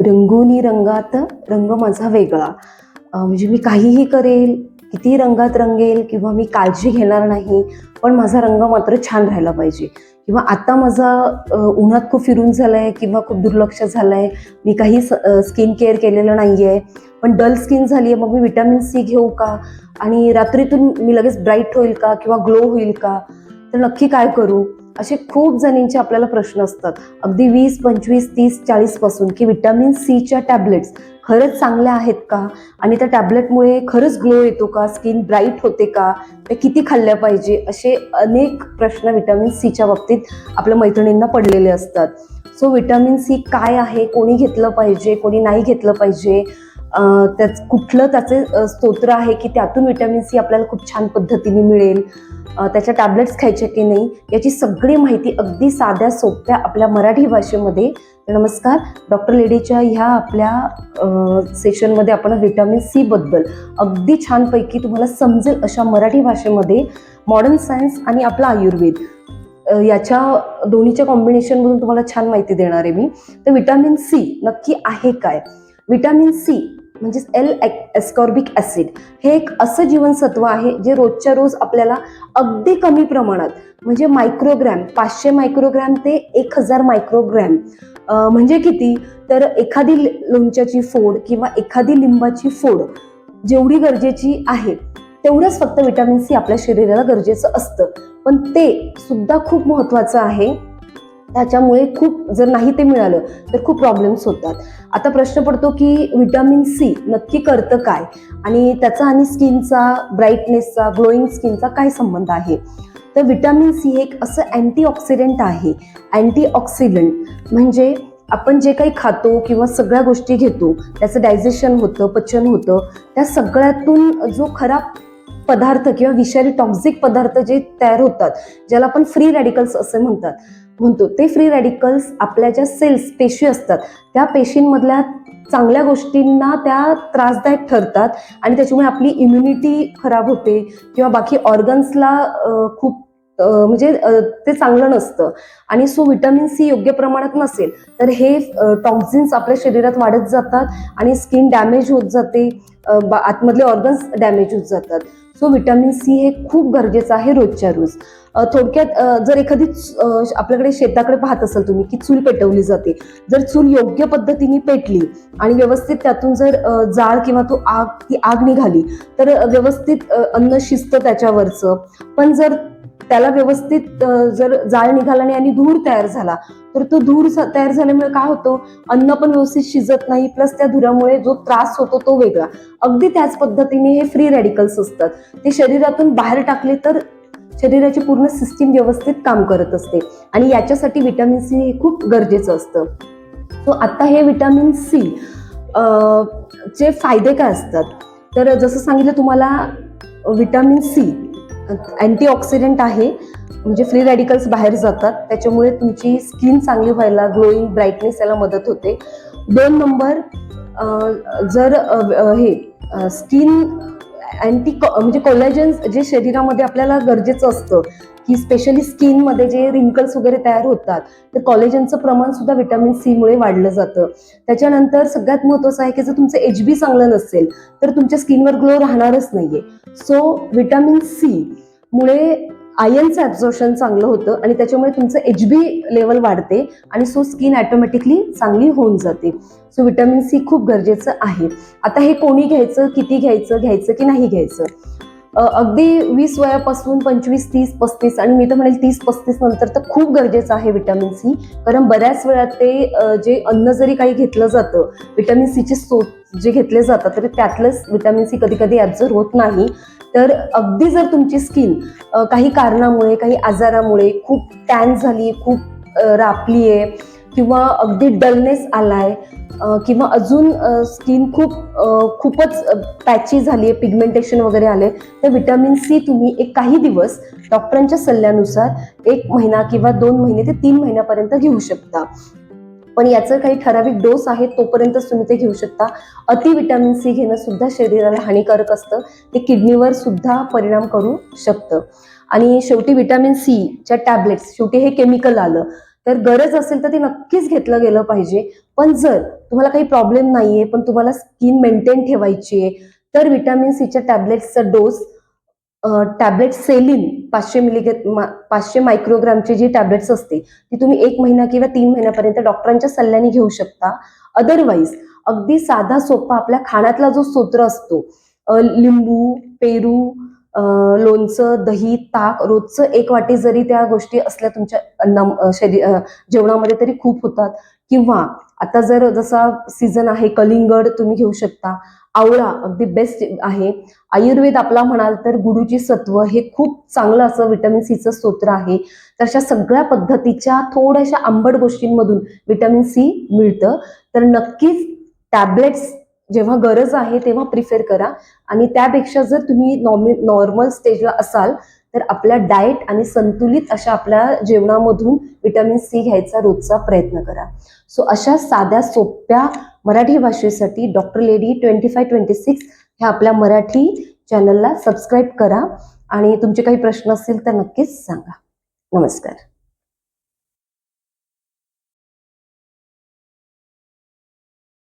रंगोनी रंगात रंग माझा वेगळा. म्हणजे मी काहीही करेल किती रंगात रंगेल किंवा मी काळजी घेणार नाही पण माझा रंग मात्र छान राहिला पाहिजे. किंवा आता माझा उन्हात खूप फिरून झालं आहे किंवा खूप दुर्लक्ष झालं आहे मी काही स्किन केअर केलेलं नाही आहे पण डल स्किन झाली आहे मग मी विटॅमिन सी घेऊ का? आणि रात्रीतून मी लगेच ब्राईट होईल का? किंवा ग्लो होईल का? तर नक्की काय करू? असे खूप जणींचे आपल्याला प्रश्न असतात. अगदी वीस पंचवीस तीस चाळीसपासून की विटॅमिन सीच्या टॅबलेट्स खरंच चांगल्या आहेत का? आणि त्या टॅबलेटमुळे खरंच ग्लो येतो का? स्किन ब्राईट होते का? ते किती खाल्ल्या पाहिजे? असे अनेक प्रश्न विटॅमिन सीच्या बाबतीत आपल्या मैत्रिणींना पडलेले असतात. सो विटॅमिन सी काय आहे? कोणी घेतलं पाहिजे? कोणी नाही घेतलं पाहिजे? त्याच कुठलं त्याचे स्तोत्र आहे की त्यातून विटॅमिन सी आपल्याला खूप छान पद्धतीने मिळेल? त्याच्या टॅबलेट्स खायचे की नाही? याची सगळी माहिती अगदी साध्या सोप्या आपल्या मराठी भाषेमध्ये. नमस्कार डॉक्टर लेडीच्या ह्या आपल्या सेशनमध्ये आपण व्हिटॅमिन सीबद्दल अगदी छानपैकी तुम्हाला समजेल अशा मराठी भाषेमध्ये मॉडर्न सायन्स आणि आपला आयुर्वेद. याच्या दोन्हीच्या कॉम्बिनेशनमधून तुम्हाला छान माहिती देणार आहे मी. तर विटॅमिन सी नक्की आहे काय? विटॅमिन सी म्हणजेच एल एस्कॉर्बिक ॲसिड हे एक असं जीवनसत्व आहे जे रोजच्या रोज आपल्याला अगदी कमी प्रमाणात म्हणजे मायक्रोग्रॅम पाचशे मायक्रोग्रॅम ते एक हजार मायक्रोग्रॅम म्हणजे किती? तर एखादी लोणच्याची फोड किंवा एखादी लिंबाची फोड जेवढी गरजेची आहे तेवढंच फक्त विटॅमिन सी आपल्या शरीराला गरजेचं असतं. पण ते सुद्धा खूप महत्त्वाचं आहे. त्याच्यामुळे खूप जर नाही ते मिळालं तर खूप प्रॉब्लेम्स होतात. आता प्रश्न पडतो की व्हिटॅमिन सी नक्की करतं काय? आणि त्याचा आणि स्किनचा ब्राईटनेसचा ग्लोईंग स्किनचा काय संबंध आहे? तर विटॅमिन सी हे एक असं अँटीऑक्सिडंट आहे. अँटीऑक्सिडंट म्हणजे आपण जे काही खातो किंवा सगळ्या गोष्टी घेतो त्याचं डायजेशन होतं पचन होतं त्या सगळ्यातून जो खराब पदार्थ किंवा विषारी टॉक्झिक पदार्थ जे तयार होतात ज्याला आपण फ्री रॅडिकल्स असे म्हणतात म्हणतो ते फ्री रॅडिकल्स आपल्या ज्या सेल्स पेशी असतात त्या पेशींमधल्या चांगल्या गोष्टींना त्या त्रासदायक ठरतात आणि त्याच्यामुळे आपली इम्युनिटी खराब होते किंवा बाकी ऑर्गन्सला खूप म्हणजे ते चांगलं नसतं. आणि सो विटॅमिन सी योग्य प्रमाणात नसेल तर हे टॉक्झिन्स आपल्या शरीरात वाढत जातात आणि स्किन डॅमेज होत जाते आतमधले ऑर्गन्स डॅमेज होत जातात. सो विटॅमिन सी हे खूप गरजेचं आहे रोजच्या रोज. थोडक्यात जर एखादी आपल्याकडे शेताकडे पाहत असाल तुम्ही की चूल पेटवली जाते. जर चूल योग्य पद्धतीने पेटली आणि व्यवस्थित त्यातून जर जाळ किंवा तो आग ती आग निघाली तर व्यवस्थित अन्न शिजतं त्याच्यावरचं. पण जर त्याला व्यवस्थित जर जाळ निघाला नाही आणि धूर तयार झाला तर तो धूर तयार झाल्यामुळे काय होतं? अन्न पण व्यवस्थित शिजत नाही प्लस त्या धुरामुळे जो त्रास होतो तो वेगळा. अगदी त्याच पद्धतीने हे फ्री रॅडिकल्स असतात. ते शरीरातून बाहेर टाकले तर शरीराची पूर्ण सिस्टीम व्यवस्थित काम करत असते आणि याच्यासाठी विटॅमिन सी हे खूप गरजेचं असतं. सो आत्ता हे विटॅमिन सी चे फायदे काय असतात? तर जसं सांगितलं तुम्हाला विटॅमिन सी अँटीऑक्सिडंट आहे म्हणजे फ्री रॅडिकल्स बाहेर जातात. त्याच्यामुळे तुमची स्किन चांगली व्हायला ग्लोईंग ब्राईटनेस याला मदत होते. दोन नंबर जर हे स्किन अँटी म्हणजे कोलॅजन्स जे शरीरामध्ये आपल्याला गरजेचं असतं की स्पेशली स्किनमध्ये जे रिंकल्स वगैरे तयार होतात तर कॉलेजनचं प्रमाण सुद्धा विटॅमिन सीमुळे वाढलं जातं. त्याच्यानंतर सगळ्यात महत्त्वाचं आहे की जर तुमचं एच बी चांगलं नसेल तर तुमच्या स्किनवर ग्लो राहणारच नाहीये. सो विटॅमिन सी मुळे आयनचं ॲब्झॉर्शन चांगलं होतं आणि त्याच्यामुळे तुमचं एच बी लेवल वाढते आणि सो स्किन ॲटोमॅटिकली चांगली होऊन जाते. सो विटॅमिन सी खूप गरजेचं आहे. आता हे कोणी घ्यायचं किती घ्यायचं घ्यायचं की नाही घ्यायचं? अगदी वीस वयापासून पंचवीस तीस पस्तीस आणि मी तर म्हणेल तीस पस्तीस नंतर तर खूप गरजेचं आहे विटॅमिन सी कारण बऱ्याच वेळा ते जे अन्न जरी काही घेतलं जातं विटॅमिन सीचे स्रोत जे घेतले जातात तरी त्यातलंच विटॅमिन सी कधी कधी ॲब्झर्व होत नाही. तर अगदी जर तुमची स्किन काही कारणामुळे काही आजारामुळे खूप टॅन झाली खूप रापली आहे किंवा अगदी डलनेस आलाय किंवा अजून स्किन खूप खूपच पॅची झाली आहे पिगमेंटेशन वगैरे आले तर विटॅमिन सी तुम्ही एक काही दिवस डॉक्टरांच्या सल्ल्यानुसार एक महिना किंवा दोन महिने ते तीन महिन्यापर्यंत घेऊ शकता. पण याचं काही ठराविक डोस आहे तोपर्यंतच तुम्ही ते घेऊ शकता. अति विटॅमिन सी घेणं सुद्धा शरीराला हानिकारक असतं. ते किडनीवर सुद्धा परिणाम करू शकतं. आणि शेवटी विटॅमिन सीच्या टॅबलेट्स शेवटी हे केमिकल आलं. तर गरज असेल तर ते नक्कीच घेतलं गेलं पाहिजे. पण जर तुम्हाला काही प्रॉब्लेम नाहीये पण तुम्हाला स्किन मेंटेन ठेवायची आहे तर व्हिटॅमिन सीच्या टॅबलेट्सचा डोस टॅबलेट सेलिन पाचशे मिलीग्रे पाचशे मायक्रोग्रामची जी टॅबलेट्स असते ती तुम्ही एक महिना किंवा तीन महिन्यापर्यंत डॉक्टरांच्या सल्ल्याने घेऊ शकता. अदरवाईज अगदी साधा सोपा आपल्या खाण्यातला जो सूत्र असतो लिंबू पेरू लोणचं दही ताक रोजचं एक वाटी जरी त्या गोष्टी असल्या तुमच्या अन्ना शरीर जेवणामध्ये तरी खूप होतात. किंवा आता जर जसा सीझन आहे कलिंगड तुम्ही घेऊ शकता. आवळा अगदी बेस्ट आहे. आयुर्वेद आपला म्हणाल तर गुडूची सत्व हे खूप चांगलं असं विटॅमिन सीचं स्तोत्र आहे. तर अशा सगळ्या पद्धतीच्या थोड्याशा आंबट गोष्टींमधून विटॅमिन सी मिळतं. तर नक्कीच टॅबलेट्स जेव्हा गरज आहे तेव्हा प्रिफेर करा. आणि त्यापेक्षा जर तुम्ही नॉर्मल नॉर्मल स्टेजला असाल तर आपल्या डाएट आणि संतुलित अशा आपल्या जेवणामधून विटॅमिन सी घ्यायचा रोजचा प्रयत्न करा. सो अशा साध्या सोप्या मराठी भाषेसाठी doctor lady twenty five twenty six ह्या आपल्या मराठी चॅनलला सबस्क्राईब करा. आणि तुमचे काही प्रश्न असतील तर नक्कीच सांगा. नमस्कार.